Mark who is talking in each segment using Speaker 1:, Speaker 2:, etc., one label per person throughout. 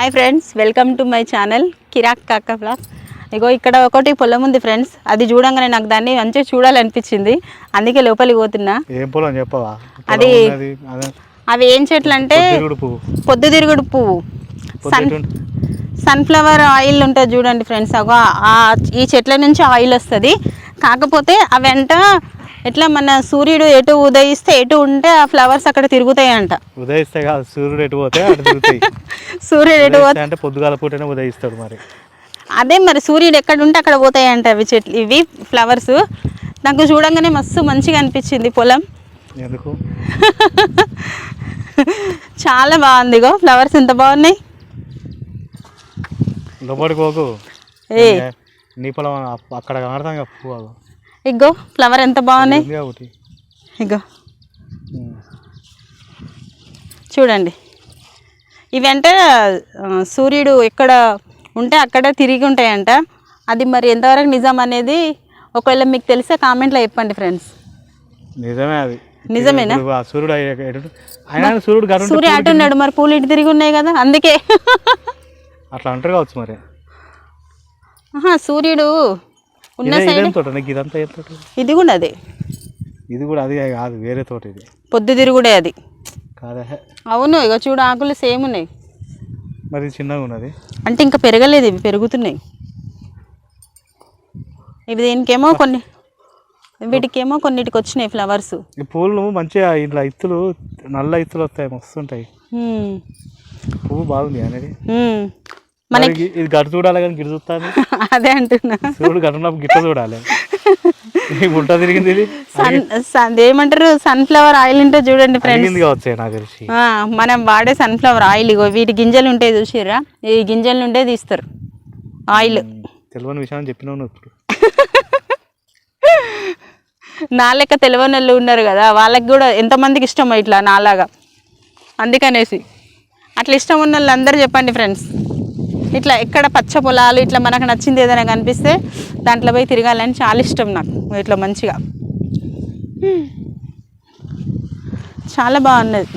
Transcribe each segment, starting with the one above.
Speaker 1: Hi friends welcome to my channel Kirak Kaka blog ఇగో ఇక్కడ ఒకటి పొలం ఉంది ఫ్రెండ్స్ అది చూడంగానే నాకు దాన్ని మంచిగా చూడాలనిపించింది. అందుకే లోపలికి పోతున్నా.
Speaker 2: ఏం పొలం చెప్పవా?
Speaker 1: అది- అవి ఏం చెట్లు అంటే
Speaker 2: పొద్దుతిరుగుడు పువ్వు.
Speaker 1: సన్ సన్ఫ్లవర్ ఆయిల్ ఉంటుంది చూడండి ఫ్రెండ్స్ అగో ఆ ఈ చెట్ల నుంచి ఆయిల్ వస్తుంది. కాకపోతే ఆ వెంట ఎట్లా మన సూర్యుడు ఎటు ఉదయిస్తే ఎటు ఉంటే ఆ ఫ్లవర్స్ అక్కడ తిరుగుతాయి అంట
Speaker 2: ఉదయిస్తే కాదు సూర్యుడు ఎటు పోతే అటు తిరుగుతాయి.
Speaker 1: సూర్యుడు ఎటు పోతే
Speaker 2: అంటే పొద్దుగాల పూటనే ఉదయిస్తాడు మరి.
Speaker 1: అదే మరి సూర్యుడు ఎక్కడ ఉంటే అక్కడ పోతాయి అంట అవి చెట్లు ఇవి ఫ్లవర్స్. నాకు చూడంగానే మస్తు మంచిగా అనిపించింది పొలం.
Speaker 2: ఎందుకు?
Speaker 1: చాలా బాగుంది ఇగో ఫ్లవర్స్ ఎంత బాగున్నాయి.
Speaker 2: లోపలికి పోకు.
Speaker 1: ఏ?
Speaker 2: నీ పొలం అక్కడ కనడతాం.
Speaker 1: ఇగో ఫ్లవర్ ఎంత బాగున్నాయి? ఇగో. చూడండి. ఇవంటే సూర్యుడు ఎక్కడ ఉంటే అక్కడ తిరిగి ఉంటాయంట. అది మరి ఎంతవరకు నిజం అనేది ఒకవేళ మీకు తెలిస్తే కామెంట్లో చెప్పండి ఫ్రెండ్స్.
Speaker 2: నిజమే అది.
Speaker 1: నిజమేనా?
Speaker 2: సూర్యుడు సూర్యుడు గరు
Speaker 1: సూర్య అటు ఉన్నాడు మరి పూలు ఇటు తిరిగి ఉన్నాయి కదా అందుకే.
Speaker 2: అట్లా అంటారు కావచ్చు మరి.
Speaker 1: సూర్యుడు ఉన్న సైడ్
Speaker 2: తోట నీకు ఇదంతా ఏం తోట?
Speaker 1: ఇది కూడా అదే.
Speaker 2: ఇది కూడా అది కాదు వేరే తోట ఇది.
Speaker 1: పొద్దు తిరుగుడే అది.
Speaker 2: కాదే.
Speaker 1: అవును ఇక చూడు ఆకులు సేమ్ ఉన్నాయి.
Speaker 2: మరి చిన్నగా ఉన్నది?
Speaker 1: అంటే ఇంకా పెరగలేదు ఇవి పెరుగుతున్నాయి. ఇవి దీనికేమో కొన్ని వీటికేమో కొన్నిటికి వచ్చినాయి ఫ్లవర్స్.
Speaker 2: ఈ పూలు మంచిగా ఇట్లా ఇత్తులు నల్ల ఇత్తులు వస్తాయి మస్తుంటాయి పువ్వు బాగుంది అనేది.
Speaker 1: మన
Speaker 2: మరి ఇది గట్టు చూడాలి కానీ గిట్టు చూస్తాను
Speaker 1: అదే అంటున్నా.
Speaker 2: చూడు గిట్ట చూడాలి. ఉల్టా తిరిగింది ఇది?
Speaker 1: సన్ సన్ ఏమంటారు? సన్ఫ్లవర్ ఆయిల్ ఉంటే చూడండి ఫ్రెండ్స్ మనం వాడే సన్ఫ్లవర్ ఆయిల్ ఇగో వీటి గింజలు ఉంటాయి చూసిర్రా? ఈ గింజల నుండే తీస్తారు. ఆయిల్
Speaker 2: తెలియని విషయం చెప్పినావు ఇప్పుడు.
Speaker 1: నా లెక్క తెలియని వాళ్ళు ఉన్నారు కదా వాళ్ళకి కూడా ఎంతమందికి ఇష్టమో ఇట్లా నాలాగా. అందుకనేసి. అట్లా ఇష్టం ఉన్న వాళ్ళు అందరూ చెప్పండి ఫ్రెండ్స్ ఇట్లా ఎక్కడ పచ్చ పొలాలు ఇట్లా మనకు నచ్చింది ఏదైనా కనిపిస్తే దాంట్లో పోయి తిరగాలని చాలా ఇష్టం నాకు ఇట్లా మంచిగా. చాలా బాగున్నది.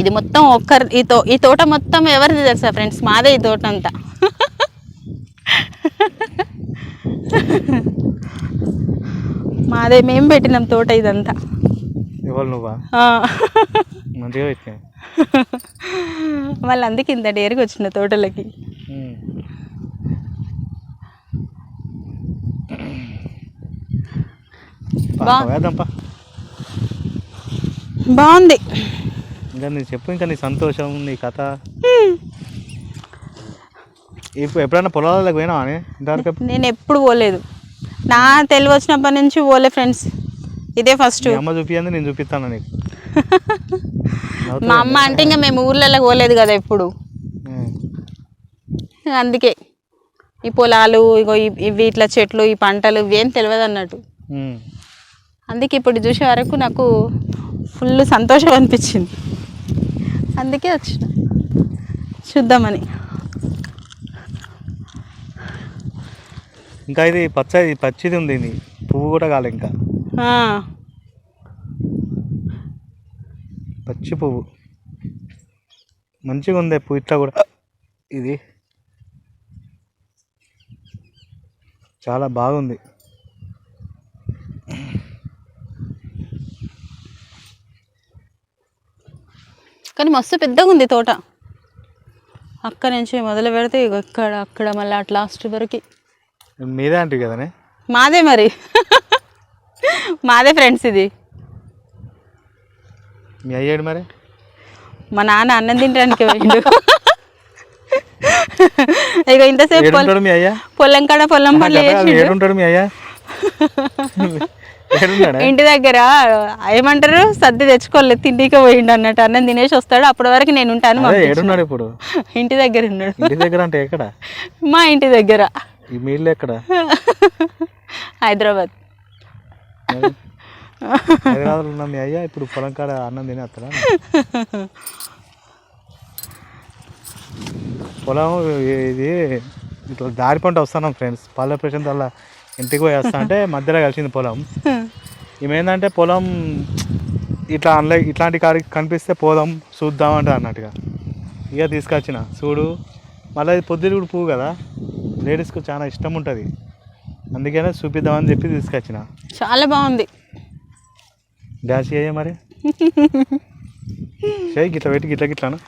Speaker 1: ఇది మొత్తం ఒక్కరి ఈ తో ఈ తోట మొత్తం ఎవరిది తెలుసా ఫ్రెండ్స్? మాదే ఈ తోట అంతా మాదే మేము పెట్టినాం తోట ఇదంతా.
Speaker 2: మంచిగా
Speaker 1: మళ్ళీ అందుకే ఇంత డేరుగా వచ్చిన తోటలకి. బాగుంది.
Speaker 2: ఇంకా నీ చెప్పు ఇంకా నీ సంతోషం నీ కథ. ఇప్పుడు ఎప్పుడైనా పొలాలకు పోయినావా అని ఇంతవరకు
Speaker 1: నేను ఎప్పుడు పోలేదు. నా తెలివి వచ్చినప్పటి నుంచి పోలే ఫ్రెండ్స్. ఇదే ఫస్ట్.
Speaker 2: అమ్మ చూపియంది నేను చూపిస్తాను నీకు.
Speaker 1: మా అమ్మ అంటే ఇంకా మేము ఊర్లలో పోలేదు కదా ఎప్పుడు. అందుకే ఈ పొలాలు ఇగో ఇవి ఇట్లా చెట్లు ఈ పంటలు ఇవేం తెలియదు అన్నట్టు. అందుకే ఇప్పుడు చూసే వరకు నాకు ఫుల్ సంతోషం అనిపించింది. అందుకే వచ్చిన. చూద్దామని.
Speaker 2: ఇంకా ఇది పచ్చ ఇది పచ్చిది ఉంది ఇది. పువ్వు కూడా కాలే ఇంకా
Speaker 1: ఆ,
Speaker 2: పచ్చి పువ్వు మంచిగా ఉంది పువ్వు ఇట్లా కూడా. ఇది చాలా బాగుంది.
Speaker 1: కానీ మస్తు పెద్దగా ఉంది తోట. అక్కడ నుంచి మొదలు పెడితే ఇక్కడ అక్కడ మళ్ళీ అట్ లాస్ట్ వరకు.
Speaker 2: మీదే అంటే కదనే?
Speaker 1: మాదే మరి. మాదే ఫ్రెండ్స్ ఇది.
Speaker 2: మీ అయ్యాడు మరి?
Speaker 1: మా నాన్న అన్నం తినడానికి పోయిండు. ఇక ఇంతసేపు పొలం కాడ పొలం పనులు
Speaker 2: కదా,
Speaker 1: చేసిండు.
Speaker 2: ఏడుంటాడు మీ అయ్యా?
Speaker 1: ఇంటి దగ్గర ఏమంటారు? సర్ది తెచ్చుకోలేదు తిండికి పోయిండు అన్నట్టు. అన్నం తినేసి వస్తాడు. అప్పటి వరకు నేను ఉంటాను.
Speaker 2: ఏడున్నాడు ఇప్పుడు?
Speaker 1: ఇంటి దగ్గర ఉన్నాడు.
Speaker 2: ఇంటి దగ్గర అంటే ఎక్కడ?
Speaker 1: మా ఇంటి దగ్గర.
Speaker 2: ఎక్కడ?
Speaker 1: హైదరాబాద్.
Speaker 2: హైదరాబాద్లో ఉన్న మీ అయ్యా ఇప్పుడు పొలం కాడ అన్నం తినే అత్తరా పొలం ఇది ఇట్లా దారి పంట వస్తున్నాం ఫ్రెండ్స్. పల్లె ప్రశాంత్ అలా ఇంటికి పోయి వస్తా అంటే మధ్యలో కలిసింది పొలం. ఏమైందంటే పొలం ఇట్లా అన్లై ఇట్లాంటి కాడికి కనిపిస్తే పోదాం చూద్దాం అంటే అన్నట్టుగా. ఇక తీసుకొచ్చిన చూడు. మళ్ళీ అది కూడా పువ్వు కదా. లేడీస్కు చాలా ఇష్టం ఉంటుంది. అందుకనే చూపిద్దామని చెప్పి తీసుకొచ్చిన.
Speaker 1: చాలా బాగుంది.
Speaker 2: డాష్ చేయ మరి. చేయి గిట్ల పెట్టి గిట్ల గిట్లాను.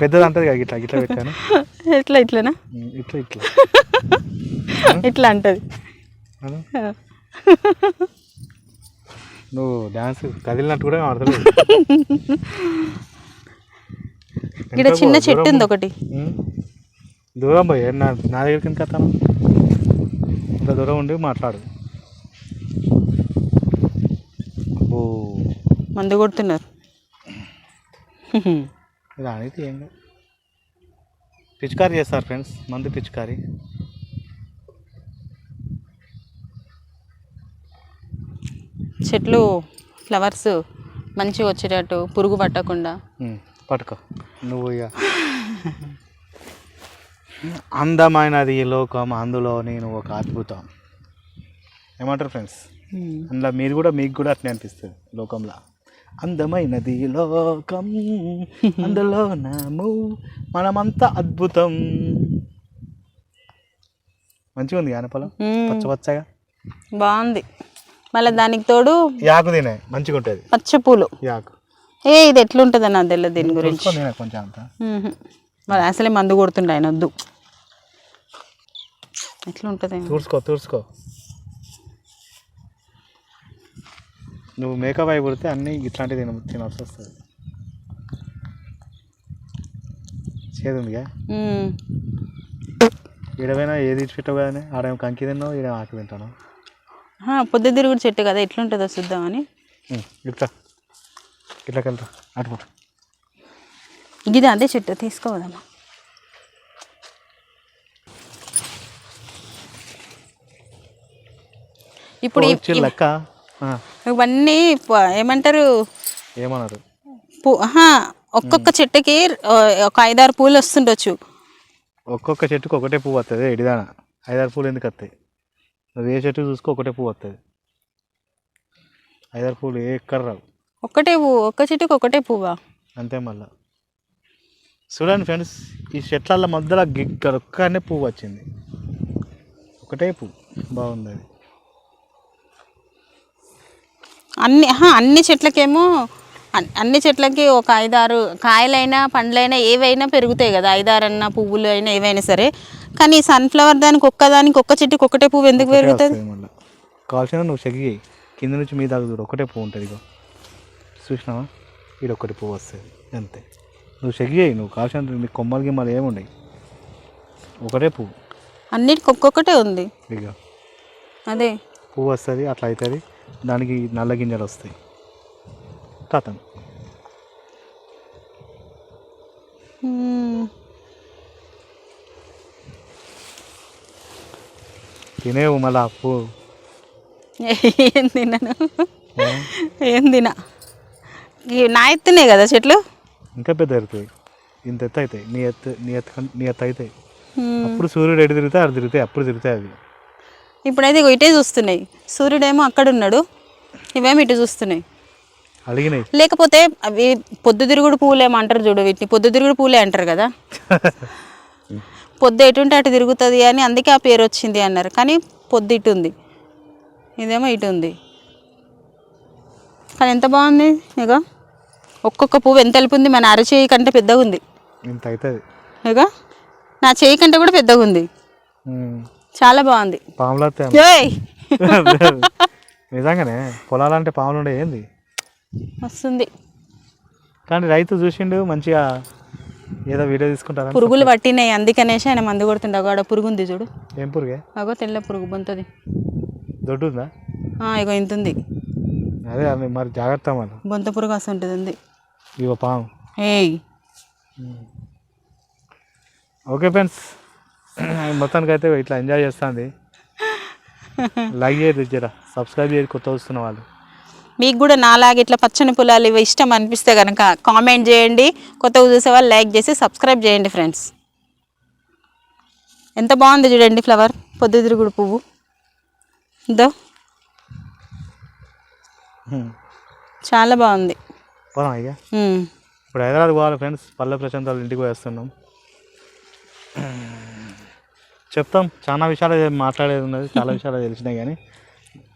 Speaker 2: పెద్దది అంటది కదా గిట్ల గిట్ల పెట్టాను
Speaker 1: ఎట్లా ఇట్లనా?
Speaker 2: ఇట్లా ఇట్లా.
Speaker 1: ఇట్లా అంటది.
Speaker 2: నువ్వు డాన్స్ కదిలినట్టు కూడా ఆడతలేదు
Speaker 1: ఇక్కడ చిన్న చెట్టు ఉంది ఒకటి.
Speaker 2: దూరం పోయి నా నా దగ్గరికి ఎందుకు వస్తాను ఇంత దూరం ఉండి మాట్లాడు.
Speaker 1: మందు కొడుతున్నారు.
Speaker 2: ఏం. పిచికారీ చేస్తారు ఫ్రెండ్స్ మందు పిచికారీ.
Speaker 1: చెట్లు ఫ్లవర్స్ మంచిగా వచ్చేటట్టు పురుగు పట్టకుండా.
Speaker 2: పట్టుకో. నువ్వు ఇక. అందమైనది ఈ లోకం అందులో నేను ఒక అద్భుతం. ఏమంటారు ఫ్రెండ్స్? అందులో మీరు కూడా మీకు కూడా అట్నే అనిపిస్తుంది లోకంలో. అందమైనది లోకం అందులో నాము మనమంతా అద్భుతం. మంచిగా ఉంది ఆనపలం
Speaker 1: మ్మ్.
Speaker 2: పచ్చ పచ్చగా?
Speaker 1: బాగుంది. మళ్ళీ దానికి తోడు
Speaker 2: యాకు తినే మంచిగా ఉంటుంది.
Speaker 1: పచ్చ పూలు.
Speaker 2: యాకు.
Speaker 1: ఏ ఇది ఎట్లుంటుంది నాకు తెలియదు దీని గురించి.
Speaker 2: కొంచెం.
Speaker 1: మరి అసలే మందు కొడుతుండే ఆయన వద్దు. ఎట్లుంటుంది?
Speaker 2: తూర్చుకో తూర్చుకో. నువ్వు మేకప్ అయి పుడితే అన్నీ ఇట్లాంటివి తిన తినాల్సి వస్తుంది. చేదు ఉందిగా?
Speaker 1: మ్మ్.
Speaker 2: ఈడమైనా ఏది పెట్టవు కదనే? ఆడేమో కంకి తిన్నావు ఈడ ఆకు తింటాను
Speaker 1: ఆ, పొద్దుతిరుగుడు చెట్టు కదా ఎట్లుంటుందో చూద్దామని.
Speaker 2: ఇట్లా ఇట్లకి వెళ్తా అటు
Speaker 1: ఇది అదే చెట్టు తీసుకోవదమ్మా. ఇప్పుడు
Speaker 2: లెక్క.
Speaker 1: ఇవన్నీ ఏమంటారు?
Speaker 2: ఏమన్నారు?
Speaker 1: ఒక్కొక్క చెట్టుకి ఒక ఐదారు పూలు వస్తుండొచ్చు.
Speaker 2: ఒక్కొక్క చెట్టుకు ఒకటే పువ్వు వస్తుంది ఎడిదాన ఐదారు పూలు ఎందుకు వస్తాయి నువ్వు ఏ చెట్టు చూసుకో ఒకటే పువ్వు వస్తుంది ఐదారు పూలు ఏ ఎక్కడ రావు.
Speaker 1: ఒకటే పువ్వు ఒక్క చెట్టుకి ఒకటే పువ్వా?
Speaker 2: అంతే మళ్ళా. చూడండి ఫ్రెండ్స్ ఈ చెట్ల మధ్యలో గిగ్గర ఒక్కనే పువ్వు వచ్చింది. ఒకటే పువ్వు బాగుంది అది.
Speaker 1: అన్ని అన్ని చెట్లకేమో అన్- అన్ని చెట్లకి ఒక ఐదారు కాయలైనా పండ్లైనా ఏవైనా పెరుగుతాయి కదా. ఐదారన్నా పువ్వులు అయినా ఏవైనా సరే. కానీ సన్ఫ్లవర్ దానికి ఒక్కదానికి ఒక్క చెట్టుకి ఒకటే పువ్వు ఎందుకు పెరుగుతుంది
Speaker 2: కావాల్సిన నువ్వు చెగి కింద నుంచి మీ దాకా చూడు ఒకటే పువ్వు ఉంటుంది ఇగో. చూసినావా? ఈడ ఒకటి పువ్వు వస్తుంది. అంతే. నువ్వు చెగి నువ్వు కావాల్సిన నీ కొమ్మలు గిమ్మలు ఏముండయి ఒకటే పువ్వు.
Speaker 1: అన్నిటికి ఒక్కొక్కటే ఉంది.
Speaker 2: ఇక
Speaker 1: అదే.
Speaker 2: పువ్వు వస్తుంది అట్లా అవుతుంది. దానికి నల్ల గింజలు వస్తాయి. కథం
Speaker 1: మ్మ్.
Speaker 2: తినేవు మళ్ళా పువ్వు
Speaker 1: ఏం తినను. ఏం తిన. నా ఎత్తునే కదా చెట్లు?
Speaker 2: ఇంకా పెద్ద ఎరుగుతాయి ఇంత ఎత్తు అవుతాయి నీ ఎత్తు నీ ఎత్తు నీ ఎత్తు అవుతాయి. అప్పుడు సూర్యుడు ఎటు తిరుగుతాయి అటు తిరుగుతాయి అప్పుడు తిరుగుతాయి అవి.
Speaker 1: ఇప్పుడైతే ఇటే చూస్తున్నాయి. సూర్యుడేమో అక్కడ ఉన్నాడు ఇవేమో ఇటు చూస్తున్నాయి. లేకపోతే అవి పొద్దుతిరుగుడు పూలు ఏమంటారు చూడు వీటిని. పొద్దుతిరుగుడు పూలే అంటారు కదా. పొద్దు ఎటుంటే అటు తిరుగుతుంది అని అందుకే ఆ పేరు వచ్చింది అన్నారు. కానీ పొద్దు ఇటు ఉంది. ఇదేమో ఇటు ఉంది. కానీ ఎంత బాగుంది ఇక ఒక్కొక్క పువ్వు ఎంత ఉంది? మన అరచేయి కంటే పెద్దగా ఉంది
Speaker 2: ఇంత అవుతుంది.
Speaker 1: ఇక నా చేయి కంటే కూడా పెద్దగా ఉంది చాలా బాగుంది.
Speaker 2: పాములు నిజంగానే పొలాలంటే పాములు ఉండే ఏంది?
Speaker 1: వస్తుంది.
Speaker 2: కానీ రైతు చూసిండు మంచిగా ఏదో వీడియో తీసుకుంటారా
Speaker 1: పురుగులు పట్టినాయి అందుకనేసి ఆయన మందు కొడుతుండే. అగో ఆడ పురుగు ఉంది చూడు.
Speaker 2: ఏం పురుగే?
Speaker 1: అగో తెల్ల పురుగు బొంతది.
Speaker 2: దొడ్డు ఉందా
Speaker 1: ఆ, ఇగో ఇంత ఉంది
Speaker 2: అదే అది మరి జాగ్రత్త మరి.
Speaker 1: బొంత పురుగు వస్తుంటుంది ఉంది
Speaker 2: ఇగో పాము.
Speaker 1: ఏయ్!
Speaker 2: Okay friends. మొత్తానికి అయితే ఇట్లా ఎంజాయ్ చేస్తుంది. లైక్ చేయదు జర సబ్స్క్రైబ్ చేయదు కొత్త వస్తున్న వాళ్ళు.
Speaker 1: మీకు కూడా నాలాగే ఇట్లా పచ్చని పొలాలు ఇవి ఇష్టం అనిపిస్తే కనుక కామెంట్ చేయండి. కొత్తగా చూసే వాళ్ళు లైక్ చేసి సబ్స్క్రైబ్ చేయండి ఫ్రెండ్స్ ఎంత బాగుంది చూడండి ఫ్లవర్ పొద్దుతిరుగుడు పువ్వు. ఇదో. చాలా బాగుంది. ఉమ్.
Speaker 2: ఇప్పుడు హైదరాబాద్ పోవాలి ఫ్రెండ్స్ పల్లె ప్రశాంత్ వాళ్ళ ఇంటికి వేస్తున్నాం. చెప్తాం. చాలా విషయాలు మాట్లాడేది ఉన్నది. చాలా విషయాలు తెలిసినాయి కానీ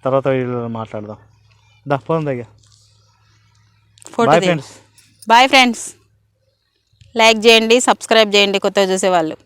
Speaker 2: తర్వాత వీడియోలో మాట్లాడదాం. దా ఫోన్ దగ్గర.
Speaker 1: Photo
Speaker 2: bye friends
Speaker 1: bye friends like చేయండి సబ్స్క్రైబ్ చేయండి కొత్తగా చూసేవాళ్ళు.